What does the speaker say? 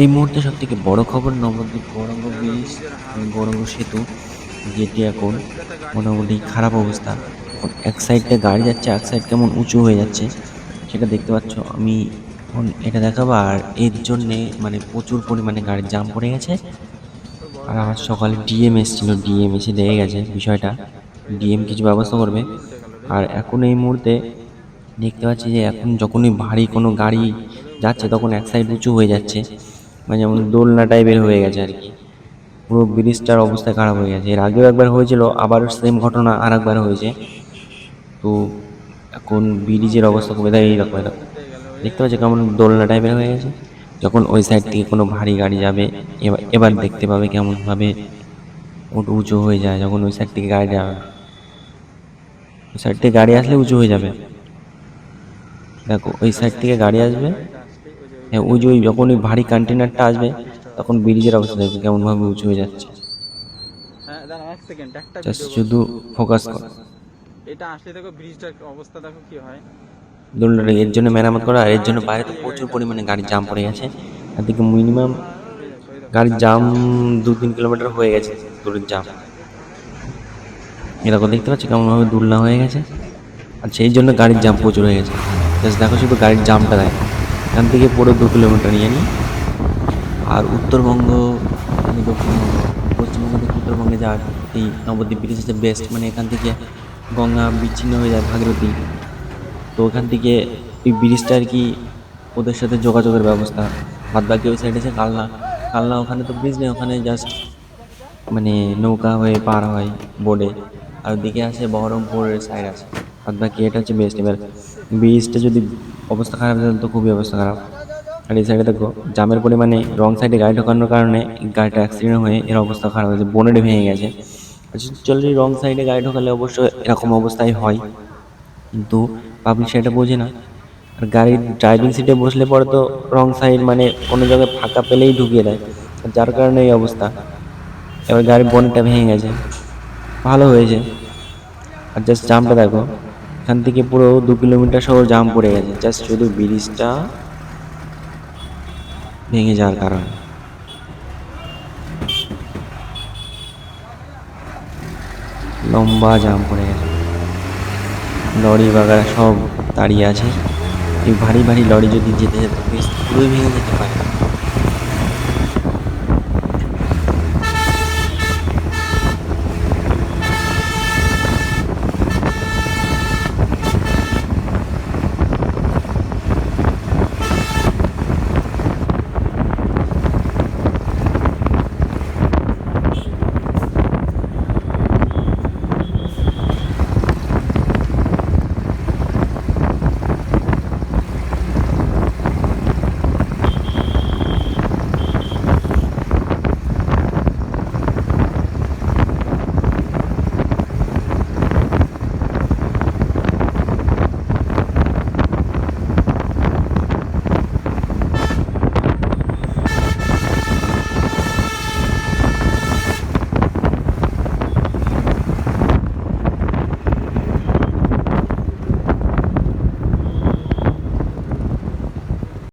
এই মুহূর্তে সব থেকে বড় খবর নবদ্বীপ গৌরাঙ্গ ব্রিজ গৌরাঙ্গ সেতু, যেটি এখন মোটামুটি খারাপ অবস্থা। এক সাইডটা গাড়ি যাচ্ছে, এক সাইড কেমন উঁচু হয়ে যাচ্ছে, সেটা দেখতে পাচ্ছ। আমি এখন এটা দেখাবো, আর এর জন্যে মানে প্রচুর পরিমাণে গাড়ির জাম পড়ে গেছে। আর আমার সকালে ডিএম এসেছিল ডিএম এসে দেখে গেছে বিষয়টা। ডিএম কিছু ব্যবস্থা করবে। আর এখন এই মুহূর্তে দেখতে পাচ্ছি যে এখন যখনই ভারী কোনো গাড়ি যাচ্ছে, তখন এক সাইড উঁচু হয়ে যাচ্ছে। মানে যেমন দোলনা টাইপের হয়ে গেছে আর কি। পুরো ব্রিজটার অবস্থা খারাপ হয়ে গেছে। এর আগেও একবার হয়েছিল, আবারও সেম ঘটনা আর একবার হয়েছে। তো এখন ব্রিজের অবস্থা খুব এইরকম এরকম দেখতে পাচ্ছি কেমন দোলনা টাইপের হয়ে গেছে? যখন ওই সাইড থেকে কোনো ভারী গাড়ি যাবে, এবার এবার দেখতে পাবে কেমনভাবে ওটা উঁচু হয়ে যায়, যখন ওই সাইড থেকে গাড়ি যাবে। ওই সাইড থেকে গাড়ি আসলে উঁচু হয়ে যাবে। দেখো, ওই সাইড থেকে গাড়ি আসবে হ্যাঁ ওই যে ওই যখন ওই ভারী কন্টেনারটা আসবে তখন ব্রিজের অবস্থা দেখবে কেমনভাবে উঁচু হয়ে যাচ্ছে। হ্যাঁ শুধু ফোকাস কর। এটা আসলে দেখো ব্রিজটার অবস্থা দেখো কি হয়। দোলনাটা এর জন্য মেরামত করা আর এর জন্য বাইরে তো প্রচুর পরিমাণে গাড়ির জাম পড়ে গেছে। আর দিকে মিনিমাম গাড়ির জাম দু তিন কিলোমিটার হয়ে গেছে দূরের জাম এরকম দেখতে পাচ্ছি কেমনভাবে দুলনা হয়ে গেছে? আর সেই জন্য গাড়ির জাম প্রচুর হয়ে গেছে। জাস্ট দেখো শুধু গাড়ির জামটা দেখো। এখান থেকে পুরো দু কিলোমিটার নিই। আর উত্তরবঙ্গ মানে দক্ষিণবঙ্গ পশ্চিমবঙ্গ থেকে উত্তরবঙ্গে যাওয়ার এই নবদ্বীপ ব্রিজ হচ্ছে বেস্ট মানে এখান থেকে গঙ্গা বিচ্ছিন্ন হয়ে যায় ভাগীরথী। তো ওখান থেকে ওই ব্রিজটা আর কি ওদের সাথে যোগাযোগের ব্যবস্থা। বাদ বাকি ওই সাইডে আছে কালনা। কালনা ওখানে তো ব্রিজ নেই, ওখানে জাস্ট মানে নৌকা হয়ে পার হয় বোর্ডে আর ওদিকে আছে বহরমপুরের সাইড আছে। বাদ বাকি এটা হচ্ছে বেস্ট এবার। ব্রিজটা যদি অবস্থা খারাপ, তাহলে তো খুবই অবস্থা খারাপ। আর এই সাইডে দেখো, জামের পরিমাণে রং সাইডে গাড়ি ঢোকানোর কারণে গাড়িটা অ্যাক্সিডেন্ট হয়ে এর অবস্থা খারাপ হয়েছে বোনেটে ভেঙে গেছে। অ্যাকচুয়ালি রং সাইডে গাড়ি ঢোকালে অবশ্য এরকম অবস্থায় হয়। কিন্তু পাবলিক সেটা বোঝে না। আর গাড়ির ড্রাইভিং সিটে বসলে পরে তো রং সাইড মানে কোনো জায়গায় ফাঁকা পেলেই ঢুকিয়ে দেয়। যার কারণে এই অবস্থা। এবার গাড়ির বনেটটা ভেঙে গেছে। ভালো হয়েছে। আর জাস্ট জামটা দেখো। এখান থেকে পুরো দু কিলোমিটার সহ জাম পড়ে গেছে। জাস্ট শুধু ব্রিজটা ভেঙে যাওয়ার কারণে। লম্বা জাম পড়ে গেছে। লরি বাগারা সব দাঁড়িয়ে আছে। এই ভারী ভারী লরি যদি যেতে যেতে পুরোই ভেঙে যেতে পারে।